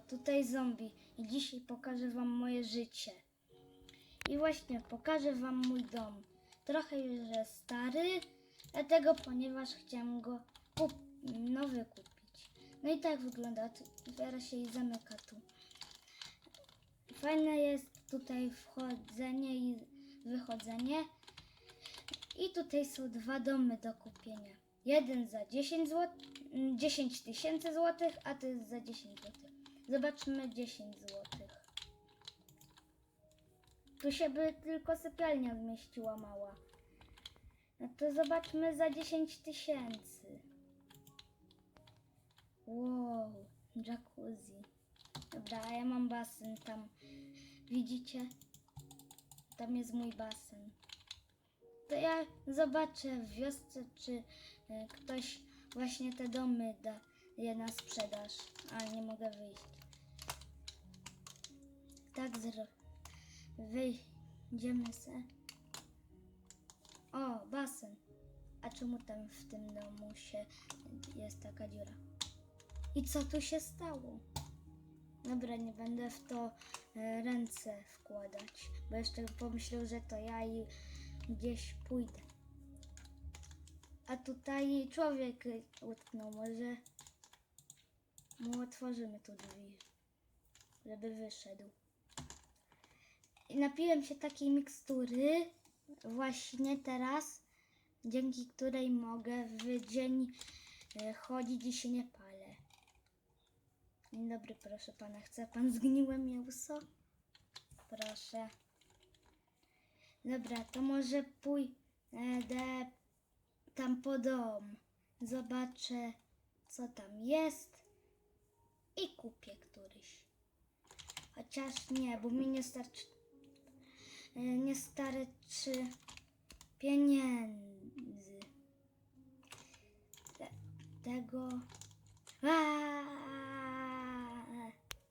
Tutaj zombie i dzisiaj pokażę wam moje życie. I właśnie pokażę wam mój dom. Trochę już jest stary, dlatego ponieważ chciałem go nowy kupić. No i tak wygląda, otwiera się i zamyka tu. Fajne jest tutaj wchodzenie i wychodzenie. I tutaj są dwa domy do kupienia. Jeden za 10 zł, 10 tysięcy złotych, a to jest za 10 złotych. Zobaczmy 10 złotych. Tu się by tylko sypialnia zmieściła mała. No to zobaczmy za 10 tysięcy. Wow, jacuzzi. Dobra, a ja mam basen tam. Widzicie? Tam jest mój basen. To ja zobaczę w wiosce, czy y, ktoś właśnie te domy daje na sprzedaż. A nie mogę wyjść. Tak zro... Wyjdziemy se. O, basen. A czemu tam w tym domu się jest taka dziura? I co tu się stało? Dobra, nie będę w to e, ręce wkładać, bo jeszcze pomyślał, że to ja i gdzieś pójdę. A tutaj człowiek utknął, może mu otworzymy tu drzwi, żeby wyszedł. I napiłem się takiej mikstury właśnie teraz, dzięki której mogę w dzień e, chodzić i się nie palę. Dzień dobry, proszę pana. Chce pan zgniłe mięso? Proszę. Dobra, to może pójdę tam po dom. Zobaczę, co tam jest kupię któryś. Chociaż nie, bo mi nie starczy. e, Nie starczy pieniędzy. Te, tego. Aaaa!